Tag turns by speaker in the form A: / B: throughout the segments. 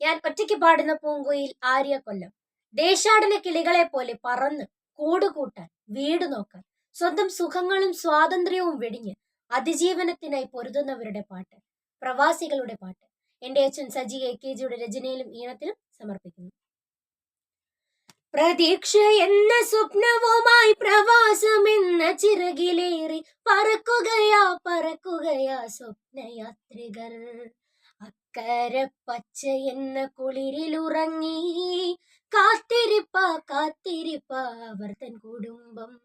A: ഞാൻ ഒറ്റയ്ക്ക് പാടുന്ന പൂങ്കുയിൽ ആര്യ കൊല്ലം. ദേശാടന കിളികളെ പോലെ പറന്ന് കൂടുകൂട്ടാൻ വീട് നോക്കാൻ സ്വന്തം സുഖങ്ങളും സ്വാതന്ത്ര്യവും വെടിഞ്ഞ് അതിജീവനത്തിനായി പൊരുതുന്നവരുടെ പാട്ട് പ്രവാസികളുടെ പാട്ട്. എന്റെ അച്ഛൻ സജി എ കെ ജിയുടെ രചനയിലും ഈണത്തിലും സമർപ്പിക്കുന്നു. പ്രതീക്ഷ എന്ന സ്വപ്നവുമായി പ്രവാസം എന്ന ചിറകിലേറി പറക്കുകയാ പറക്കുകയാ സ്വപ്നയാത്രികർ. അക്കരെ എന്ന എന്ന കുളിരിലുറങ്ങി. കാത്തിരിപ്പ കാത്തിരിപ്പ അവർ തൻ കുടുംബം.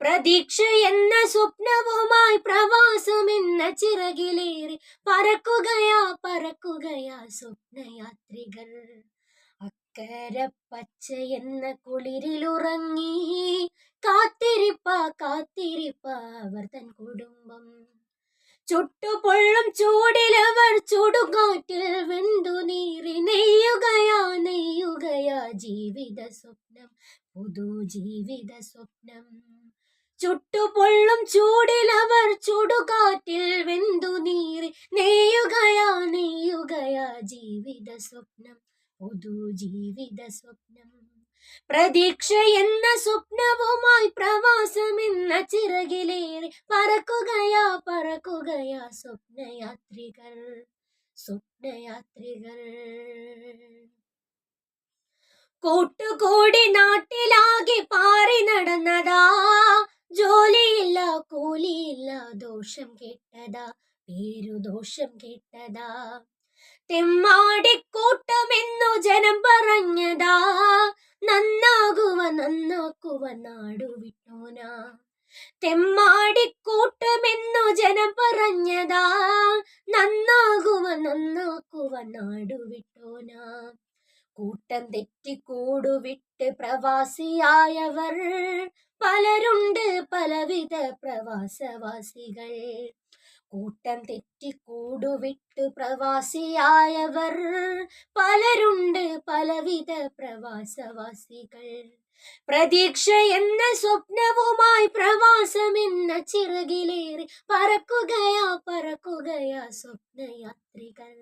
A: പ്രതീക്ഷ എന്ന സ്വപ്നവുമായി പ്രവാസം എന്ന ചിറകിലേറി. പറക്കുകയാ പറക്കുകയാ സ്വപ്നയാത്രികൾ അക്കരപ്പച്ച എന്ന എന്ന കുളിരിലുറങ്ങി. കാത്തിരിപ്പ കാത്തിരിപ്പ അവർ തൻ കുടുംബം. ചുട്ടുപൊള്ളും ചൂടിലവർ ചുടുകാറ്റിൽ വെന്തു നീറി. നെയ്യുകയാ നെയ്യുകയാ ജീവിത സ്വപ്നം പുതു ജീവിത സ്വപ്നം. ചുട്ടുപൊള്ളും ചൂടിലവർ ചുടുകാറ്റിൽ വെന്തു നീറി. നെയ്യുകയാ നെയ്യുകയാ ജീവിത സ്വപ്നം പുതു ജീവിത സ്വപ്നം. പ്രതീക്ഷ എന്ന സ്വപ്നവുമായി പ്രവാസം എന്ന ചിറകിലേറി പറക്കുകയാ പറക്കുകയാ സ്വപ്നയാത്രികൾ സ്വപ്നയാത്രികൾ കൂട്ടുകൂടി നാട്ടിലാകെ പാറി നടന്നതാ ജോലിയില്ല കൂലിയില്ല ദോഷം കെട്ടതാ പേരു ദോഷം കെട്ടതാ. തെമ്മാടിക്കൂട്ടമെന്നു ജനം നന്നാക്കുവ തെമ്മാടിക്കൂട്ടമെന്നു ജനം പറഞ്ഞതാ. നന്നാകുവ നന്നാക്കുവ നാടു വിട്ടോന കൂട്ടം തെറ്റി കൂടുവിട്ട് പ്രവാസിയായവർ. പലരുണ്ട് പലവിധ പ്രവാസവാസികൾ. കൂട്ടം തെറ്റി കൂടുവിട്ട് പ്രവാസിയായവർ പലരുണ്ട്. പലവിധ പ്രവാസവാസികൾ. പ്രതീക്ഷ എന്ന സ്വപ്നവുമായി പ്രവാസം എന്ന ചിറകിലേറി പറക്കുകയാ പറക്കുകയാ സ്വപ്നയാത്രികൾ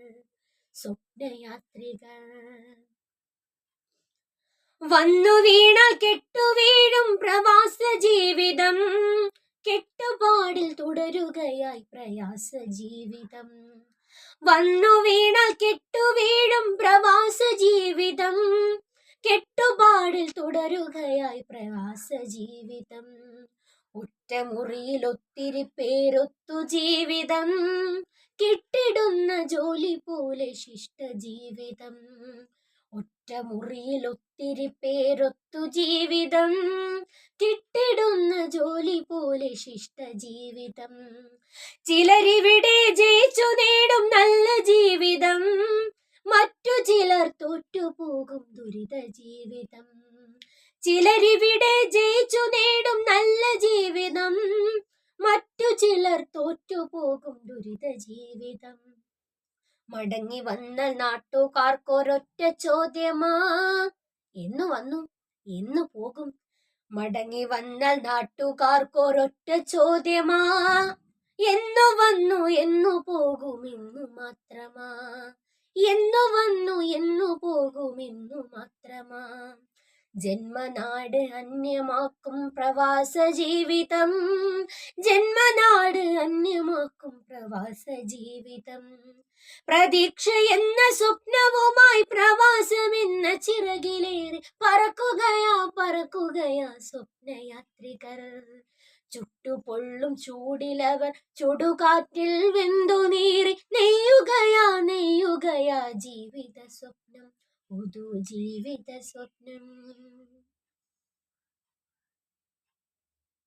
A: സ്വപ്നയാത്രികൾ വന്നു വീണാൽ കെട്ടുവീഴും പ്രവാസ ജീവിതം കെട്ടുപാടിൽ തുടരുകയായി പ്രയാസ ജീവിതം വന്നു വീണാൽ കെട്ടുവീഴും പ്രവാസ ജീവിതം കെട്ടുപാടിൽ തുടരുകയായി പ്രവാസ ജീവിതം ഒറ്റമുറിയിൽ ഒത്തിരി പേരൊത്തു ജീവിതം. കിട്ടിടുന്ന ജോലി പോലെ ശിഷ്ട ജീവിതം ഒറ്റമുറിയിൽ ഒത്തിരി പേരൊത്തു ജീവിതം. കിട്ടിടുന്ന ജോലി പോലെ ശിഷ്ട ജീവിതം ചിലരിവിടെ ജയിച്ചു നേടും നല്ല ജീവിതം. മറ്റു ചിലർ തോറ്റുപോകും ദുരിത ജീവിതം. ചിലരിവിടെ ജയിച്ചു നേടും നല്ല ജീവിതം. മറ്റു ചിലർ തോറ്റുപോകും ദുരിത ജീവിതം. മടങ്ങി വന്നാൽ നാട്ടുകാർക്കൊരൊറ്റ ചോദ്യമാ. എന്നു വന്നു. എന്നു പോകും. മടങ്ങി വന്നാൽ നാട്ടുകാർക്കൊരൊറ്റ ചോദ്യമാ. എന്നു വന്നു എന്നു പോകും എന്നു മാത്രമാ. എന്നു വന്നു എന്നു പോകും എന്നു മാത്രമാ. ജന്മനാട് അന്യമാക്കും പ്രവാസ ജീവിതം. ജന്മനാട് അന്യമാക്കും പ്രവാസ ജീവിതം. പ്രതീക്ഷ എന്ന സ്വപ്നവുമായി പ്രവാസം എന്ന ചിറകിലേറി പറക്കുകയാ പറക്കുകയാ സ്വപ്നയാത്രികർ. ചുട്ടുപൊള്ളും ചൂടിലവർ ചുടുകാറ്റിൽ വെന്തു നീറി നെയ്യുകയാ നെയ്യുകയാ ജീവിത സ്വപ്നം പുതു ജീവിത സ്വപ്നം